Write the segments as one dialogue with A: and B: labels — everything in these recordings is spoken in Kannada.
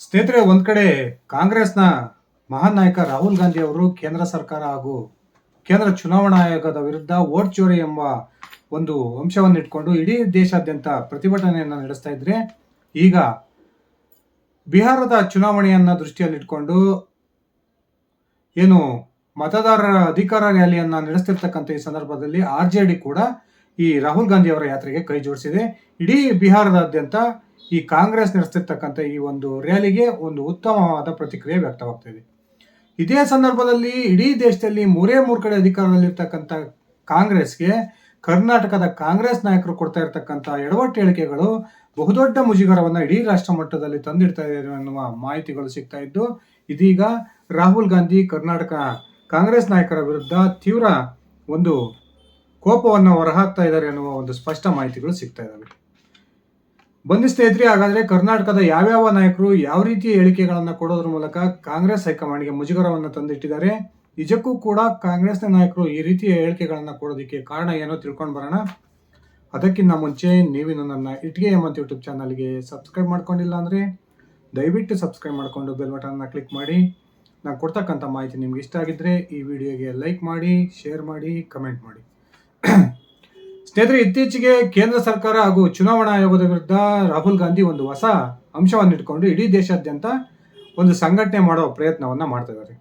A: ಸ್ನೇಹಿತರೆ, ಒಂದ್ ಕಡೆ ಕಾಂಗ್ರೆಸ್ನ ಮಹಾನ್ ನಾಯಕ ರಾಹುಲ್ ಗಾಂಧಿ ಅವರು ಕೇಂದ್ರ ಸರ್ಕಾರ ಹಾಗೂ ಕೇಂದ್ರ ಚುನಾವಣಾ ಆಯೋಗದ ವಿರುದ್ಧ ವೋಟ್ ಚೋರಿ ಎಂಬ ಒಂದು ಅಂಶವನ್ನು ಇಟ್ಕೊಂಡು ಇಡೀ ದೇಶಾದ್ಯಂತ ಪ್ರತಿಭಟನೆಯನ್ನು ನಡೆಸ್ತಾ ಇದ್ರೆ, ಈಗ ಬಿಹಾರದ ಚುನಾವಣೆಯನ್ನ ದೃಷ್ಟಿಯಲ್ಲಿಟ್ಕೊಂಡು ಏನು ಮತದಾರರ ಅಧಿಕಾರ ರ್ಯಾಲಿಯನ್ನ ನಡೆಸ್ತಿರ್ತಕ್ಕಂಥ ಈ ಸಂದರ್ಭದಲ್ಲಿ ಆರ್ ಜೆ ಡಿ ಕೂಡ ಈ ರಾಹುಲ್ ಗಾಂಧಿ ಅವರ ಯಾತ್ರೆಗೆ ಕೈ ಜೋಡಿಸಿದೆ. ಇಡೀ ಬಿಹಾರದಾದ್ಯಂತ ಈ ಕಾಂಗ್ರೆಸ್ ನಡೆಸ್ತಿರ್ತಕ್ಕಂಥ ಈ ಒಂದು ರ್ಯಾಲಿಗೆ ಒಂದು ಉತ್ತಮವಾದ ಪ್ರತಿಕ್ರಿಯೆ ವ್ಯಕ್ತವಾಗ್ತಿದೆ ಇದೇ. ಸಂದರ್ಭದಲ್ಲಿ ಇಡೀ ದೇಶದಲ್ಲಿ ಮೂರೇ ಮೂರು ಕಡೆ ಅಧಿಕಾರದಲ್ಲಿರ್ತಕ್ಕಂಥ ಕಾಂಗ್ರೆಸ್ಗೆ ಕರ್ನಾಟಕದ ಕಾಂಗ್ರೆಸ್ ನಾಯಕರು ಕೊಡ್ತಾ ಇರ್ತಕ್ಕಂಥ ಎಡವಟ್ಟು ಹೇಳಿಕೆಗಳು ಬಹುದೊಡ್ಡ ಮುಜುಗರವನ್ನ ಇಡೀ ರಾಷ್ಟ್ರ ಮಟ್ಟದಲ್ಲಿ ತಂದಿಡ್ತಾ ಇದೆ ಅನ್ನುವ ಮಾಹಿತಿಗಳು ಸಿಗ್ತಾ ಇದ್ದು, ಇದೀಗ ರಾಹುಲ್ ಗಾಂಧಿ ಕರ್ನಾಟಕ ಕಾಂಗ್ರೆಸ್ ನಾಯಕರ ವಿರುದ್ಧ ತೀವ್ರ ಒಂದು ಕೋಪವನ್ನು ಹೊರಹಾಕ್ತಾ ಇದ್ದಾರೆ ಅನ್ನುವ ಒಂದು ಸ್ಪಷ್ಟ ಮಾಹಿತಿಗಳು ಸಿಗ್ತಾ ಇದ್ದಾವೆ. ಬನ್ನಿ ಇದ್ರಿ, ಹಾಗಾದ್ರೆ ಕರ್ನಾಟಕದ ಯಾವ್ಯಾವ ನಾಯಕರು ಯಾವ ರೀತಿಯ ಹೇಳಿಕೆಗಳನ್ನು ಕೊಡೋದ್ರ ಮೂಲಕ ಕಾಂಗ್ರೆಸ್ ಹೈಕಮಾಂಡ್ಗೆ ಮುಜುಗರವನ್ನು ತಂದಿಟ್ಟಿದ್ದಾರೆ? ನಿಜಕ್ಕೂ ಕೂಡ ಕಾಂಗ್ರೆಸ್ನ ನಾಯಕರು ಈ ರೀತಿಯ ಹೇಳಿಕೆಗಳನ್ನು ಕೊಡೋದಕ್ಕೆ ಕಾರಣ ಏನೋ ತಿಳ್ಕೊಂಡು ಬರೋಣ. ಅದಕ್ಕಿಂತ ಮುಂಚೆ ನೀವಿನ್ನು ನನ್ನ ಇಟ್ಗೆ ಎಂಬಂತ ಯೂಟ್ಯೂಬ್ ಚಾನಲ್ಗೆ ಸಬ್ಸ್ಕ್ರೈಬ್ ಮಾಡ್ಕೊಂಡಿಲ್ಲ ಅಂದರೆ ದಯವಿಟ್ಟು ಸಬ್ಸ್ಕ್ರೈಬ್ ಮಾಡಿಕೊಂಡು ಬೆಲ್ ಬಟನ್ನ ಕ್ಲಿಕ್ ಮಾಡಿ. ನಾನು ಕೊಡ್ತಕ್ಕಂಥ ಮಾಹಿತಿ ನಿಮ್ಗೆ ಇಷ್ಟ ಆಗಿದ್ದರೆ ಈ ವಿಡಿಯೋಗೆ ಲೈಕ್ ಮಾಡಿ, ಶೇರ್ ಮಾಡಿ, ಕಮೆಂಟ್ ಮಾಡಿ. ಸ್ನೇಹಿತರೆ, ಇತ್ತೀಚೆಗೆ ಕೇಂದ್ರ ಸರ್ಕಾರ ಹಾಗೂ ಚುನಾವಣಾ ಆಯೋಗದ ವಿರುದ್ಧ ರಾಹುಲ್ ಗಾಂಧಿ ಒಂದು ಹೊಸ ಅಂಶವನ್ನು ಇಟ್ಕೊಂಡು ಇಡೀ ದೇಶಾದ್ಯಂತ ಒಂದು ಸಂಘಟನೆ ಮಾಡೋ ಪ್ರಯತ್ನವನ್ನ ಮಾಡ್ತಾ ಇದ್ದಾರೆ.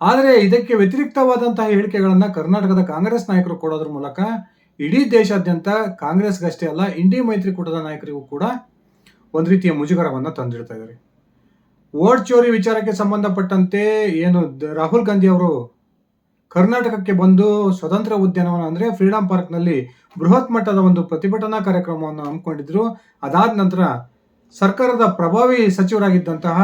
A: ಆದರೆ ಇದಕ್ಕೆ ವ್ಯತಿರಿಕ್ತವಾದಂತಹ ಹೇಳಿಕೆಗಳನ್ನು ಕರ್ನಾಟಕದ ಕಾಂಗ್ರೆಸ್ ನಾಯಕರು ಕೊಡೋದ್ರ ಮೂಲಕ ಇಡೀ ದೇಶಾದ್ಯಂತ ಕಾಂಗ್ರೆಸ್ಗಷ್ಟೇ ಅಲ್ಲ, ಇಂಡಿ ಮೈತ್ರಿಕೂಟದ ನಾಯಕರಿಗೂ ಕೂಡ ಒಂದು ರೀತಿಯ ಮುಜುಗರವನ್ನು ತಂದಿಡ್ತಾ ಇದ್ದಾರೆ. ಓಟ್ ಚೋರಿ ವಿಚಾರಕ್ಕೆ ಸಂಬಂಧಪಟ್ಟಂತೆ ಏನು ರಾಹುಲ್ ಗಾಂಧಿ ಅವರು ಕರ್ನಾಟಕಕ್ಕೆ ಬಂದು ಸ್ವತಂತ್ರ ಉದ್ಯಾನವನ ಅಂದ್ರೆ ಫ್ರೀಡಂ ಪಾರ್ಕ್ನಲ್ಲಿ ಬೃಹತ್ ಮಟ್ಟದ ಒಂದು ಪ್ರತಿಭಟನಾ ಕಾರ್ಯಕ್ರಮವನ್ನು ಹಮ್ಮಿಕೊಂಡಿದ್ರು. ಅದಾದ ನಂತರ ಸರ್ಕಾರದ ಪ್ರಭಾವಿ ಸಚಿವರಾಗಿದ್ದಂತಹ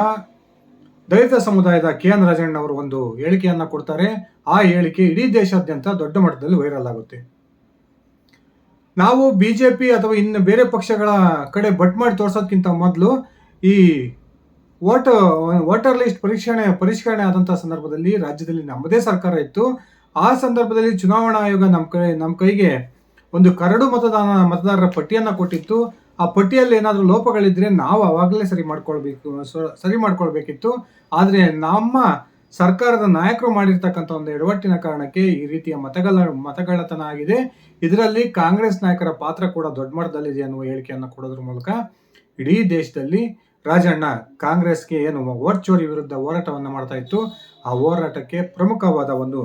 A: ದಲಿತ ಸಮುದಾಯದ ಕೆ ಎನ್ ರಾಜಣ್ಣ ಅವರು ಒಂದು ಹೇಳಿಕೆಯನ್ನು ಕೊಡ್ತಾರೆ. ಆ ಹೇಳಿಕೆ ಇಡೀ ದೇಶಾದ್ಯಂತ ದೊಡ್ಡ ಮಟ್ಟದಲ್ಲಿ ವೈರಲ್ ಆಗುತ್ತೆ. ನಾವು ಬಿಜೆಪಿ ಅಥವಾ ಇನ್ನು ಬೇರೆ ಪಕ್ಷಗಳ ಕಡೆ ಬಟ್ ಮಾಡಿ ತೋರ್ಸೋದ್ಕಿಂತ ಮೊದಲು ಈ ವೋಟ್ ವೋಟರ್ ಲಿಸ್ಟ್ ಪರಿಷ್ಕರಣೆ ಪರಿಷ್ಕರಣೆ ಆದಂಥ ಸಂದರ್ಭದಲ್ಲಿ ರಾಜ್ಯದಲ್ಲಿ ನಮ್ಮದೇ ಸರ್ಕಾರ ಇತ್ತು. ಆ ಸಂದರ್ಭದಲ್ಲಿ ಚುನಾವಣಾ ಆಯೋಗ ನಮ್ಮ ಕೈ ನಮ್ಮ ಕೈಗೆ ಒಂದು ಕರಡು ಮತದಾನ, ಮತದಾರರ ಪಟ್ಟಿಯನ್ನು ಕೊಟ್ಟಿತ್ತು. ಆ ಪಟ್ಟಿಯಲ್ಲಿ ಏನಾದರೂ ಲೋಪಗಳಿದ್ರೆ ನಾವು ಅವಾಗಲೇ ಸರಿ ಮಾಡ್ಕೊಳ್ಬೇಕು ಸರಿ ಮಾಡ್ಕೊಳ್ಬೇಕಿತ್ತು. ಆದರೆ ನಮ್ಮ ಸರ್ಕಾರದ ನಾಯಕರು ಮಾಡಿರ್ತಕ್ಕಂಥ ಒಂದು ಎಡವಟ್ಟಿನ ಕಾರಣಕ್ಕೆ ಈ ರೀತಿಯ ಮತಗಳ ಮತಗಳತನ ಆಗಿದೆ. ಇದರಲ್ಲಿ ಕಾಂಗ್ರೆಸ್ ನಾಯಕರ ಪಾತ್ರ ಕೂಡ ದೊಡ್ಡ ಮಟ್ಟದಲ್ಲಿದೆ ಅನ್ನುವ ಹೇಳಿಕೆಯನ್ನು ಕೊಡೋದ್ರ ಮೂಲಕ ಇಡೀ ದೇಶದಲ್ಲಿ ರಾಜಣ್ಣ ಕಾಂಗ್ರೆಸ್ಗೆ ಏನು ಓರ್ಚೋರಿ ಚೋರಿ ವಿರುದ್ಧ ಹೋರಾಟವನ್ನು ಮಾಡ್ತಾ ಇತ್ತು. ಆ ಹೋರಾಟಕ್ಕೆ ಪ್ರಮುಖವಾದ ಒಂದು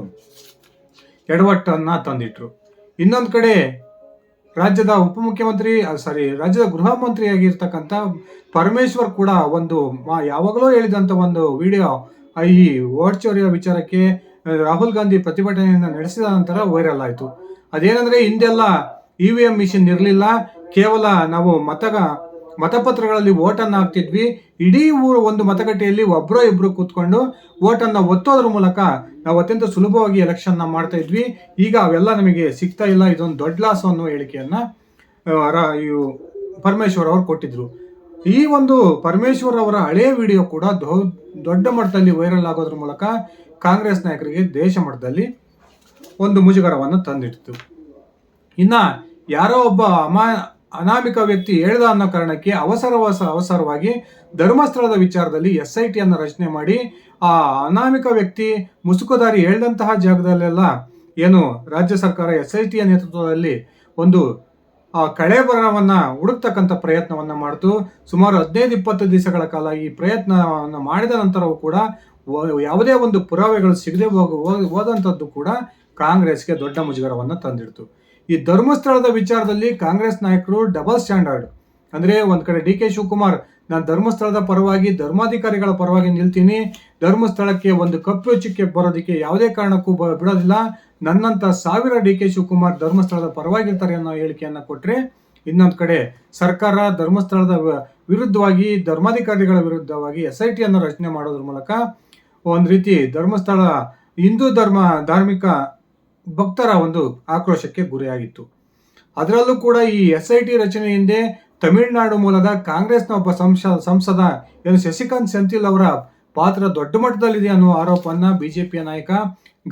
A: ಎಡವಟ್ಟನ್ನ ತಂದಿಟ್ರು. ಇನ್ನೊಂದು ಕಡೆ ರಾಜ್ಯದ ಉಪಮುಖ್ಯಮಂತ್ರಿ ಸಾರಿ ರಾಜ್ಯದ ಗೃಹ ಮಂತ್ರಿಯಾಗಿರ್ತಕ್ಕಂಥ ಪರಮೇಶ್ವರ್ ಕೂಡ ಒಂದು ಯಾವಾಗಲೂ ಹೇಳಿದಂಥ ಒಂದು ವಿಡಿಯೋ ಈ ಓಡ್ಚೋರಿಯ ವಿಚಾರಕ್ಕೆ ರಾಹುಲ್ ಗಾಂಧಿ ಪ್ರತಿಭಟನೆಯನ್ನು ನಡೆಸಿದ ನಂತರ ವೈರಲ್ ಆಯಿತು. ಅದೇನೆಂದರೆ ಹಿಂದೆಲ್ಲ ಇ ವಿ ಎಂ ಮಿಷಿನ್ ಇರಲಿಲ್ಲ. ಕೇವಲ ನಾವು ಮತಗ ಮತಪತ್ರಗಳಲ್ಲಿ ವೋಟನ್ನು ಹಾಕ್ತಿದ್ವಿ. ಇಡೀ ಊರು ಒಂದು ಮತಗಟ್ಟೆಯಲ್ಲಿ ಒಬ್ಬರೋ ಇಬ್ಬರು ಕೂತ್ಕೊಂಡು ವೋಟನ್ನು ಒತ್ತೋದ್ರ ಮೂಲಕ ನಾವು ಅತ್ಯಂತ ಸುಲಭವಾಗಿ ಎಲೆಕ್ಷನ್ನ ಮಾಡ್ತಾ ಇದ್ವಿ. ಈಗ ಅವೆಲ್ಲ ನಮಗೆ ಸಿಗ್ತಾ ಇಲ್ಲ. ಇದೊಂದು ದೊಡ್ಡ ಲಾಸ್ ಅನ್ನೋ ಹೇಳಿಕೆಯನ್ನ ಪರಮೇಶ್ವರ್ ಅವರು ಕೊಟ್ಟಿದ್ರು. ಈ ಒಂದು ಪರಮೇಶ್ವರ್ ಅವರ ಹಳೆಯ ವಿಡಿಯೋ ಕೂಡ ದೊಡ್ಡ ಮಟ್ಟದಲ್ಲಿ ವೈರಲ್ ಆಗೋದ್ರ ಮೂಲಕ ಕಾಂಗ್ರೆಸ್ ನಾಯಕರಿಗೆ ದೇಶ ಮಟ್ಟದಲ್ಲಿ ಒಂದು ಮುಜುಗರವನ್ನು ತಂದಿಡ್ತು. ಇನ್ನ ಯಾರೋ ಒಬ್ಬ ಅಮಾ ಅನಾಮಿಕ ವ್ಯಕ್ತಿ ಹೇಳ್ದ ಅನ್ನೋ ಕಾರಣಕ್ಕೆ ಅವಸರವಸ ಅವಸರವಾಗಿ ಧರ್ಮಸ್ಥಳದ ವಿಚಾರದಲ್ಲಿ ಎಸ್ ಐ ಟಿ ಅನ್ನು ರಚನೆ ಮಾಡಿ, ಆ ಅನಾಮಿಕ ವ್ಯಕ್ತಿ ಮುಸುಕುದಾರಿ ಹೇಳ್ದಂತಹ ಜಾಗದಲ್ಲೆಲ್ಲ ಏನು ರಾಜ್ಯ ಸರ್ಕಾರ ಎಸ್ ಐ ಟಿಯ ನೇತೃತ್ವದಲ್ಲಿ ಒಂದು, ಆ ಕಳೆಬರವನ್ನ ಹುಡುಕ್ತಕ್ಕಂಥ ಪ್ರಯತ್ನವನ್ನ ಮಾಡ್ತು. ಸುಮಾರು ಹದಿನೈದು, ಇಪ್ಪತ್ತು ದಿವಸಗಳ ಕಾಲ ಈ ಪ್ರಯತ್ನವನ್ನು ಮಾಡಿದ ನಂತರವೂ ಕೂಡ ಯಾವುದೇ ಒಂದು ಪುರಾವೆಗಳು ಸಿಗದೆ ಹೋಗ್- ಹೋದಂಥದ್ದು ಕೂಡ ಕಾಂಗ್ರೆಸ್ಗೆ ದೊಡ್ಡ ಮುಜುಗರವನ್ನು ತಂದಿಡ್ತು. ಈ ಧರ್ಮಸ್ಥಳದ ವಿಚಾರದಲ್ಲಿ ಕಾಂಗ್ರೆಸ್ ನಾಯಕರು ಡಬಲ್ ಸ್ಟ್ಯಾಂಡರ್ಡ್. ಅಂದ್ರೆ ಒಂದು ಕಡೆ ಡಿ ಕೆ ಶಿವಕುಮಾರ್, ನಾನು ಧರ್ಮಸ್ಥಳದ ಪರವಾಗಿ, ಧರ್ಮಾಧಿಕಾರಿಗಳ ಪರವಾಗಿ ನಿಲ್ತೀನಿ. ಧರ್ಮಸ್ಥಳಕ್ಕೆ ಒಂದು ಕಪ್ಪು ಚಿಕ್ಕೆ ಬರೋದಕ್ಕೆ ಯಾವುದೇ ಕಾರಣಕ್ಕೂ ಬ- ಬಿಡೋದಿಲ್ಲ. ನನ್ನಂತ ಸಾವಿರ ಡಿ ಕೆ ಶಿವಕುಮಾರ್ ಧರ್ಮಸ್ಥಳದ ಪರವಾಗಿರ್ತಾರೆ ಅನ್ನೋ ಹೇಳಿಕೆಯನ್ನ ಕೊಟ್ಟರೆ ಇನ್ನೊಂದು ಕಡೆ ಸರ್ಕಾರ ಧರ್ಮಸ್ಥಳದ ವಿರುದ್ಧವಾಗಿ, ಧರ್ಮಾಧಿಕಾರಿಗಳ ವಿರುದ್ಧವಾಗಿ ಎಸ್ ಐ ಟಿಯನ್ನು ರಚನೆ ಮಾಡೋದ್ರ ಮೂಲಕ ಒಂದು ರೀತಿ ಧರ್ಮಸ್ಥಳ ಹಿಂದೂ ಧರ್ಮ ಧಾರ್ಮಿಕ ಭಕ್ತರ ಒಂದು ಆಕ್ರೋಶಕ್ಕೆ ಗುರಿಯಾಗಿತ್ತು. ಅದರಲ್ಲೂ ಕೂಡ ಈ ಎಸ್ ಐ ಟಿ ರಚನೆ ಹಿಂದೆ ತಮಿಳುನಾಡು ಮೂಲದ ಕಾಂಗ್ರೆಸ್ನ ಒಬ್ಬ ಸಂಸ ಸಂಸದ ಏನು ಶಶಿಕಾಂತ್ ಸೆಂಥಿಲ್ ಅವರ ಪಾತ್ರ ದೊಡ್ಡ ಮಟ್ಟದಲ್ಲಿದೆ ಅನ್ನುವ ಆರೋಪವನ್ನ ಬಿಜೆಪಿಯ ನಾಯಕ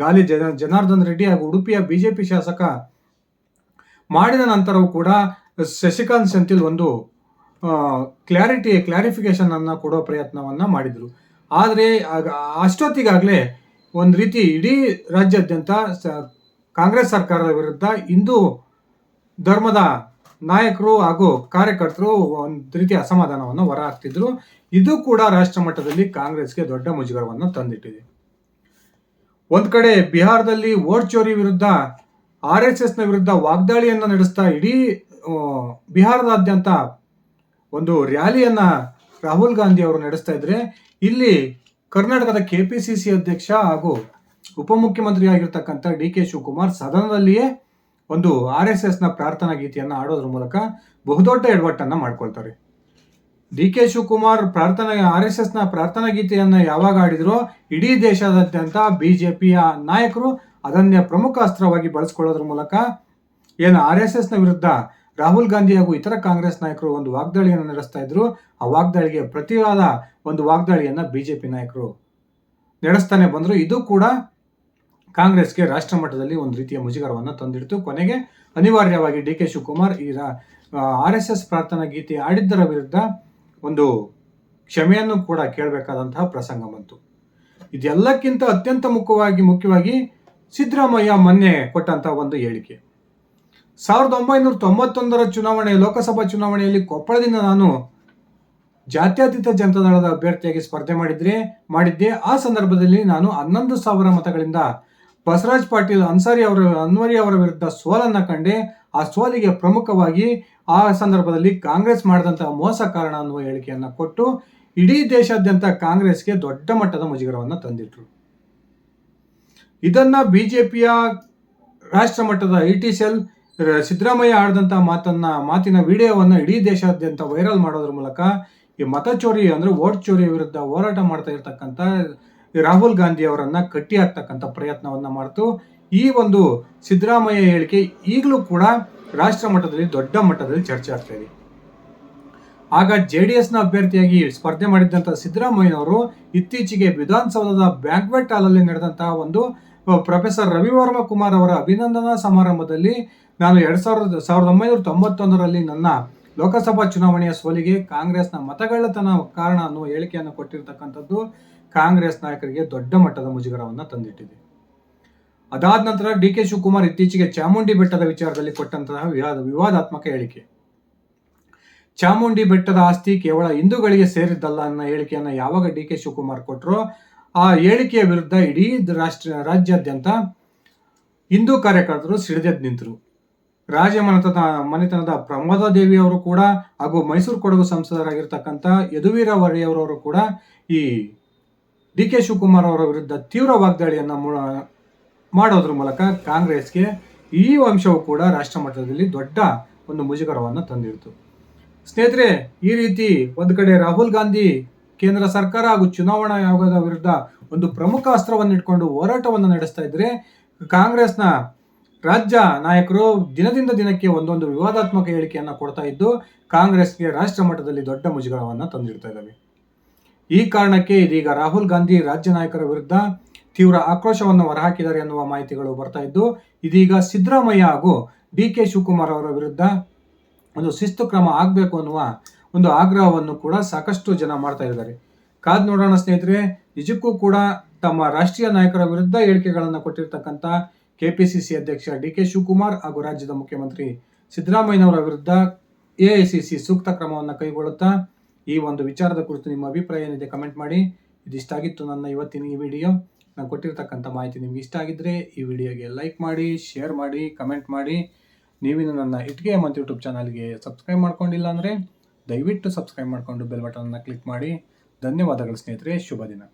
A: ಗಾಲಿ ಜನ, ಜನಾರ್ದನ್ ರೆಡ್ಡಿ ಹಾಗೂ ಉಡುಪಿಯ ಬಿಜೆಪಿ ಶಾಸಕ ಮಾಡಿದ ನಂತರವೂ ಕೂಡ ಶಶಿಕಾಂತ್ ಸೆಂಥಿಲ್ ಒಂದು ಕ್ಲಾರಿಟಿ ಕ್ಲಾರಿಫಿಕೇಶನ್ ಅನ್ನ ಕೊಡೋ ಪ್ರಯತ್ನವನ್ನ ಮಾಡಿದರು. ಆದರೆ ಅಷ್ಟೊತ್ತಿಗಾಗಲೇ ಒಂದು ರೀತಿ ಇಡೀ ರಾಜ್ಯಾದ್ಯಂತ ಕಾಂಗ್ರೆಸ್ ಸರ್ಕಾರದ ವಿರುದ್ಧ ಹಿಂದೂ ಧರ್ಮದ ನಾಯಕರು ಹಾಗೂ ಕಾರ್ಯಕರ್ತರು ಒಂದು ರೀತಿಯ ಅಸಮಾಧಾನವನ್ನು ಹೊರಹಾಕ್ತಿದ್ರು. ಇದು ಕೂಡ ರಾಷ್ಟ್ರ ಮಟ್ಟದಲ್ಲಿ ಕಾಂಗ್ರೆಸ್ಗೆ ದೊಡ್ಡ ಮುಜುಗರವನ್ನು ತಂದಿಟ್ಟಿದೆ. ಒಂದು ಕಡೆ ಬಿಹಾರದಲ್ಲಿ ಓಟ್ ಚೋರಿ ವಿರುದ್ಧ ಆರ್ ಎಸ್ ಎಸ್ನ ವಿರುದ್ಧ ವಾಗ್ದಾಳಿಯನ್ನು ನಡೆಸ್ತಾ ಇಡೀ ಬಿಹಾರದಾದ್ಯಂತ ಒಂದು ರ್ಯಾಲಿಯನ್ನ ರಾಹುಲ್ ಗಾಂಧಿ ಅವರು ನಡೆಸ್ತಾ ಇದ್ರೆ ಇಲ್ಲಿ ಕರ್ನಾಟಕದ ಕೆಪಿಸಿಸಿ ಅಧ್ಯಕ್ಷ ಹಾಗೂ ಉಪಮುಖ್ಯಮಂತ್ರಿ ಆಗಿರ್ತಕ್ಕಂಥ ಡಿ ಕೆ ಶಿವಕುಮಾರ್ ಸದನದಲ್ಲಿಯೇ ಒಂದು ಆರ್ ಎಸ್ ಎಸ್ನ ಪ್ರಾರ್ಥನಾ ಗೀತೆಯನ್ನ ಆಡೋದ್ರ ಮೂಲಕ ಬಹುದೊಡ್ಡ ಎಡವಟ್ಟನ್ನು ಮಾಡ್ಕೊಳ್ತಾರೆ. ಡಿ ಕೆ ಶಿವಕುಮಾರ್ ಪ್ರಾರ್ಥನಾ, ಆರ್ ಎಸ್ ಎಸ್ನ ಪ್ರಾರ್ಥನಾ ಗೀತೆಯನ್ನ ಯಾವಾಗ ಆಡಿದ್ರೋ ಇಡೀ ದೇಶದಾದ್ಯಂತ ಬಿಜೆಪಿಯ ನಾಯಕರು ಅದನ್ನೇ ಪ್ರಮುಖ ಅಸ್ತ್ರವಾಗಿ ಬಳಸ್ಕೊಳ್ಳೋದ್ರ ಮೂಲಕ ಏನು ಆರ್ ಎಸ್ ಎಸ್ನ ವಿರುದ್ಧ ರಾಹುಲ್ ಗಾಂಧಿ ಹಾಗೂ ಇತರ ಕಾಂಗ್ರೆಸ್ ನಾಯಕರು ಒಂದು ವಾಗ್ದಾಳಿಯನ್ನು ನಡೆಸ್ತಾ ಇದ್ರು, ಆ ವಾಗ್ದಾಳಿಗೆ ಪ್ರತಿವಾದ ಒಂದು ವಾಗ್ದಾಳಿಯನ್ನ ಬಿಜೆಪಿ ನಾಯಕರು ನಡೆಸ್ತಾನೆ ಬಂದ್ರು. ಇದು ಕೂಡ ಕಾಂಗ್ರೆಸ್ಗೆ ರಾಷ್ಟ್ರ ಮಟ್ಟದಲ್ಲಿ ಒಂದು ರೀತಿಯ ಮುಜುಗರವನ್ನು ತಂದಿಡ್ತು. ಕೊನೆಗೆ ಅನಿವಾರ್ಯವಾಗಿ ಡಿ ಕೆ ಶಿವಕುಮಾರ್ ಈ ಆರ್ ಎಸ್ ಎಸ್ ಪ್ರಾರ್ಥನಾ ಗೀತೆ ಆಡಿದ್ದರ ವಿರುದ್ಧ ಒಂದು ಕ್ಷಮೆಯನ್ನು ಕೂಡ ಕೇಳಬೇಕಾದಂತಹ ಪ್ರಸಂಗ ಬಂತು. ಇದೆಲ್ಲಕ್ಕಿಂತ ಅತ್ಯಂತ ಮುಖ್ಯವಾಗಿ ಮುಖ್ಯವಾಗಿ ಸಿದ್ದರಾಮಯ್ಯ ಮೊನ್ನೆ ಕೊಟ್ಟಂತಹ ಒಂದು ಹೇಳಿಕೆ. ಸಾವಿರದ ಒಂಬೈನೂರ ತೊಂಬತ್ತೊಂದರ ಚುನಾವಣೆ, ಲೋಕಸಭಾ ಚುನಾವಣೆಯಲ್ಲಿ ಕೊಪ್ಪಳದಿಂದ ನಾನು ಜಾತ್ಯತೀತ ಜನತಾದಳದ ಅಭ್ಯರ್ಥಿಯಾಗಿ ಸ್ಪರ್ಧೆ ಮಾಡಿದ್ರೆ, ಮಾಡಿದ್ದೆ. ಆ ಸಂದರ್ಭದಲ್ಲಿ ನಾನು ಹನ್ನೊಂದು ಸಾವಿರ ಮತಗಳಿಂದ ಬಸವರಾಜ್ ಪಾಟೀಲ್ ಅನ್ಸಾರಿ ಅವರ, ಅನ್ವರಿ ಅವರ ವಿರುದ್ಧ ಸೋಲನ್ನ ಕಂಡೆ ಆ ಸೋಲಿಗೆ ಪ್ರಮುಖವಾಗಿ ಆ ಸಂದರ್ಭದಲ್ಲಿ ಕಾಂಗ್ರೆಸ್ ಮಾಡಿದಂತಹ ಮೋಸ ಕಾರಣ ಅನ್ನುವ ಹೇಳಿಕೆಯನ್ನು ಕೊಟ್ಟು ಇಡೀ ದೇಶಾದ್ಯಂತ ಕಾಂಗ್ರೆಸ್ಗೆ ದೊಡ್ಡ ಮಟ್ಟದ ಮುಜುಗರವನ್ನು ತಂದಿಟ್ರು. ಇದನ್ನ ಬಿಜೆಪಿಯ ರಾಷ್ಟ್ರ ಮಟ್ಟದ ಐ ಟಿ ಸೆಲ್ ಸಿದ್ದರಾಮಯ್ಯ ಆಡಿದಂಥ ಮಾತನ್ನ, ಮಾತಿನ ವಿಡಿಯೋವನ್ನ ಇಡೀ ದೇಶಾದ್ಯಂತ ವೈರಲ್ ಮಾಡೋದ್ರ ಮೂಲಕ ಈ ಮತ ಚೋರಿ ಅಂದ್ರೆ ವೋಟ್ ಚೋರಿಯ ವಿರುದ್ಧ ಹೋರಾಟ ಮಾಡ್ತಾ ಇರ್ತಕ್ಕಂಥ ರಾಹುಲ್ ಗಾಂಧಿ ಅವರನ್ನ ಕಟ್ಟಿ ಹಾಕ್ತಕ್ಕಂಥ ಪ್ರಯತ್ನವನ್ನ ಮಾಡ್ತು. ಈ ಒಂದು ಸಿದ್ದರಾಮಯ್ಯ ಹೇಳಿಕೆ ಈಗಲೂ ಕೂಡ ರಾಷ್ಟ್ರ ಮಟ್ಟದಲ್ಲಿ, ದೊಡ್ಡ ಮಟ್ಟದಲ್ಲಿ ಚರ್ಚೆ ಆಗ್ತಾ ಇದೆ. ಆಗ ಜೆ ಡಿ ಎಸ್ನ ಅಭ್ಯರ್ಥಿಯಾಗಿ ಸ್ಪರ್ಧೆ ಮಾಡಿದ್ದಂಥ ಸಿದ್ದರಾಮಯ್ಯನವರು ಇತ್ತೀಚೆಗೆ ವಿಧಾನಸೌಧದ ಬ್ಯಾಂಕ್ವೆಟ್ ಹಾಲಲ್ಲಿ ನಡೆದಂತಹ ಒಂದು ಪ್ರೊಫೆಸರ್ ರವಿವರ್ಮ ಕುಮಾರ್ ಅವರ ಅಭಿನಂದನಾ ಸಮಾರಂಭದಲ್ಲಿ ನಾನು ಎರಡು ಸಾವಿರದ ಸಾವಿರದ ಒಂಬೈನೂರ ತೊಂಬತ್ತೊಂದರಲ್ಲಿ ನನ್ನ ಲೋಕಸಭಾ ಚುನಾವಣೆಯ ಸೋಲಿಗೆ ಕಾಂಗ್ರೆಸ್ನ ಮತಗಳ್ಳತನ ಕಾರಣ ಅನ್ನುವ ಹೇಳಿಕೆಯನ್ನು ಕೊಟ್ಟಿರ್ತಕ್ಕಂಥದ್ದು ಕಾಂಗ್ರೆಸ್ ನಾಯಕರಿಗೆ ದೊಡ್ಡ ಮಟ್ಟದ ಮುಜುಗರವನ್ನು ತಂದಿಟ್ಟಿದೆ. ಅದಾದ ನಂತರ ಡಿ ಕೆ ಶಿವಕುಮಾರ್ ಇತ್ತೀಚೆಗೆ ಚಾಮುಂಡಿ ಬೆಟ್ಟದ ವಿಚಾರದಲ್ಲಿ ಕೊಟ್ಟಂತಹ ವಿವಾದ, ವಿವಾದಾತ್ಮಕ ಹೇಳಿಕೆ. ಚಾಮುಂಡಿ ಬೆಟ್ಟದ ಆಸ್ತಿ ಕೇವಲ ಹಿಂದೂಗಳಿಗೆ ಸೇರಿದ್ದಲ್ಲ ಅನ್ನೋ ಹೇಳಿಕೆಯನ್ನು ಯಾವಾಗ ಡಿ ಕೆ ಶಿವಕುಮಾರ್ ಕೊಟ್ಟರೋ ಆ ಹೇಳಿಕೆಯ ವಿರುದ್ಧ ಇಡೀ ರಾಷ್ಟ್ರ, ರಾಜ್ಯಾದ್ಯಂತ ಹಿಂದೂ ಕಾರ್ಯಕರ್ತರು ಸಿಡಿದೆದ್ದು ನಿಂತರು. ರಾಜಮನೆತನ, ಮನೆತನದ ಅವರು ಕೂಡ ಹಾಗೂ ಮೈಸೂರು ಕೊಡಗು ಸಂಸದರಾಗಿರ್ತಕ್ಕಂಥ ಯದುವೀರ ಒಡೆಯವರವರು ಕೂಡ ಈ ಡಿ ಕೆ ಶಿವಕುಮಾರ್ ಅವರ ವಿರುದ್ಧ ತೀವ್ರ ವಾಗ್ದಾಳಿಯನ್ನು ಮಾಡೋದ್ರ ಮೂಲಕ ಕಾಂಗ್ರೆಸ್ಗೆ ಈ ವಂಶವು ಕೂಡ ರಾಷ್ಟ್ರ ಮಟ್ಟದಲ್ಲಿ ದೊಡ್ಡ ಒಂದು ಮುಜುಗರವನ್ನು ತಂದಿತ್ತು ಸ್ನೇಹಿತರೆ, ಈ ರೀತಿ ಒಂದು ಕಡೆ ರಾಹುಲ್ ಗಾಂಧಿ ಕೇಂದ್ರ ಸರ್ಕಾರ ಹಾಗೂ ಚುನಾವಣಾ ಆಯೋಗದ ವಿರುದ್ಧ ಒಂದು ಪ್ರಮುಖ ಅಸ್ತ್ರವನ್ನು ಇಟ್ಕೊಂಡು ಹೋರಾಟವನ್ನು ನಡೆಸ್ತಾ ಇದ್ರೆ ಕಾಂಗ್ರೆಸ್ನ ರಾಜ್ಯ ನಾಯಕರು ದಿನದಿಂದ ದಿನಕ್ಕೆ ಒಂದೊಂದು ವಿವಾದಾತ್ಮಕ ಹೇಳಿಕೆಯನ್ನ ಕೊಡ್ತಾ ಇದ್ದು, ಕಾಂಗ್ರೆಸ್ಗೆ ರಾಷ್ಟ್ರ ಮಟ್ಟದಲ್ಲಿ ದೊಡ್ಡ ಮುಜುಗರವನ್ನ ತಂದಿಡ್ತಾ ಇದ್ದಾವೆ. ಈ ಕಾರಣಕ್ಕೆ ಇದೀಗ ರಾಹುಲ್ ಗಾಂಧಿ ರಾಜ್ಯ ನಾಯಕರ ವಿರುದ್ಧ ತೀವ್ರ ಆಕ್ರೋಶವನ್ನು ಹೊರಹಾಕಿದ್ದಾರೆ ಎನ್ನುವ ಮಾಹಿತಿಗಳು ಬರ್ತಾ ಇದ್ದು, ಇದೀಗ ಸಿದ್ದರಾಮಯ್ಯ ಹಾಗೂ ಡಿ ಕೆ ಶಿವಕುಮಾರ್ ಅವರ ವಿರುದ್ಧ ಒಂದು ಶಿಸ್ತು ಕ್ರಮ ಆಗಬೇಕು ಅನ್ನುವ ಒಂದು ಆಗ್ರಹವನ್ನು ಕೂಡ ಸಾಕಷ್ಟು ಜನ ಮಾಡ್ತಾ ಇದ್ದಾರೆ. ಕಾದ್ ನೋಡೋಣ ಸ್ನೇಹಿತರೆ, ನಿಜಕ್ಕೂ ಕೂಡ ತಮ್ಮ ರಾಷ್ಟ್ರೀಯ ನಾಯಕರ ವಿರುದ್ಧ ಹೇಳಿಕೆಗಳನ್ನು ಕೊಟ್ಟಿರ್ತಕ್ಕಂಥ ಕೆಪಿಸಿಸಿ ಅಧ್ಯಕ್ಷ ಡಿ ಕೆ ಶಿವಕುಮಾರ್ ಹಾಗೂ ರಾಜ್ಯದ ಮುಖ್ಯಮಂತ್ರಿ ಸಿದ್ದರಾಮಯ್ಯನವರ ವಿರುದ್ಧ ಎಐಸಿಸಿ ಸೂಕ್ತ ಕ್ರಮವನ್ನು ಕೈಗೊಳ್ಳುತ್ತಾ ಈ ಒಂದು ವಿಚಾರದ ಕುರಿತು ನಿಮ್ಮ ಅಭಿಪ್ರಾಯ ಏನಿದೆ ಕಮೆಂಟ್ ಮಾಡಿ. ಇದಿಷ್ಟಾಗಿತ್ತು ನನ್ನ ಇವತ್ತಿನ ಈ ವಿಡಿಯೋ. ನಾನು ಕೊಟ್ಟಿರ್ತಕ್ಕಂಥ ಮಾಹಿತಿ ನಿಮ್ಗೆ ಇಷ್ಟ ಆಗಿದ್ರೆ ಈ ವಿಡಿಯೋಗೆ ಲೈಕ್ ಮಾಡಿ, ಶೇರ್ ಮಾಡಿ, ಕಮೆಂಟ್ ಮಾಡಿ. ನೀವಿನ್ನು ನನ್ನ ಇಟ್ಗೆ ಮತ್ತು ಯೂಟ್ಯೂಬ್ ಚಾನಲ್ಗೆ ಸಬ್ಸ್ಕ್ರೈಬ್ ಮಾಡ್ಕೊಂಡಿಲ್ಲ ಅಂದರೆ ದಯವಿಟ್ಟು ಸಬ್ಸ್ಕ್ರೈಬ್ ಮಾಡಿಕೊಂಡು ಬೆಲ್ ಬಟನನ್ನು ಕ್ಲಿಕ್ ಮಾಡಿ. ಧನ್ಯವಾದಗಳು ಸ್ನೇಹಿತರೆ, ಶುಭ ದಿನ.